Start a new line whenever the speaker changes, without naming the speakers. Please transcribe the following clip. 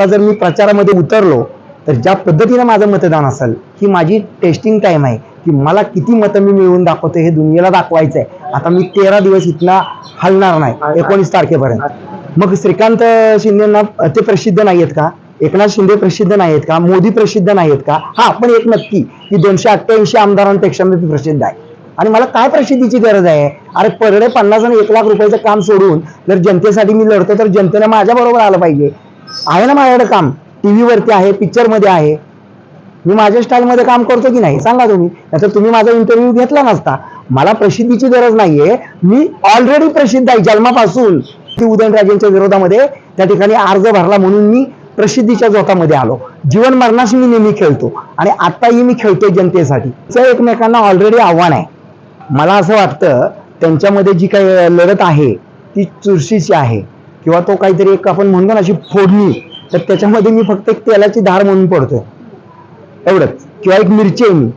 आता जर मी प्रचारामध्ये उतरलो तर ज्या पद्धतीने माझं मतदान असेल ही माझी टेस्टिंग टाइम आहे. की मला किती मतं मी मिळवून दाखवतो हे दुनियेला दाखवायचं आहे आता मी तेरा दिवस इथला हलणार नाही एकोणीस तारखेपर्यंत. मग श्रीकांत शिंदेना ते प्रसिद्ध नाही आहेत का? एकनाथ शिंदे प्रसिद्ध नाही आहेत का? मोदी प्रसिद्ध नाही आहेत का? हा पण एक नक्की. की दोनशे अठ्ठ्याऐंशी आमदारांपेक्षा मी प्रसिद्ध आहे. आणि मला काय प्रसिद्धीची गरज आहे? अरे परडे पन्नास आणि एक लाख रुपयाचं काम सोडून जर जनतेसाठी मी लढतो तर जनतेने माझ्या बरोबर आलं पाहिजे. आहे ना माझ्याकडे काम? टीव्ही वरती आहे पिक्चरमध्ये आहे. मी माझ्या स्टाईलमध्ये काम करतो की नाही सांगा तुम्ही. नाहीतर तुम्ही माझा इंटरव्ह्यू घेतला नसता. मला प्रसिद्धीची गरज नाहीये. मी ऑलरेडी प्रसिद्ध आहे जन्मापासून. ती उदयनराजेंच्या विरोधामध्ये त्या ठिकाणी अर्ज भरला म्हणून मी प्रसिद्धीच्या जोतामध्ये आलो. जीवन मरणाशी मी नेहमी खेळतो. आणि आताही मी खेळतोय जनतेसाठी. तर एकमेकांना ऑलरेडी आव्हान आहे. मला असं वाटतं त्यांच्यामध्ये जी काही लढत आहे ती चुरशीची आहे. किंवा तो काहीतरी एक आपण म्हणतो ना अशी फोडणी तर त्याच्यामध्ये मी फक्त एक तेलाची धार म्हणून पडतोय. एवढंच. किंवा एक मिरची आहे मी.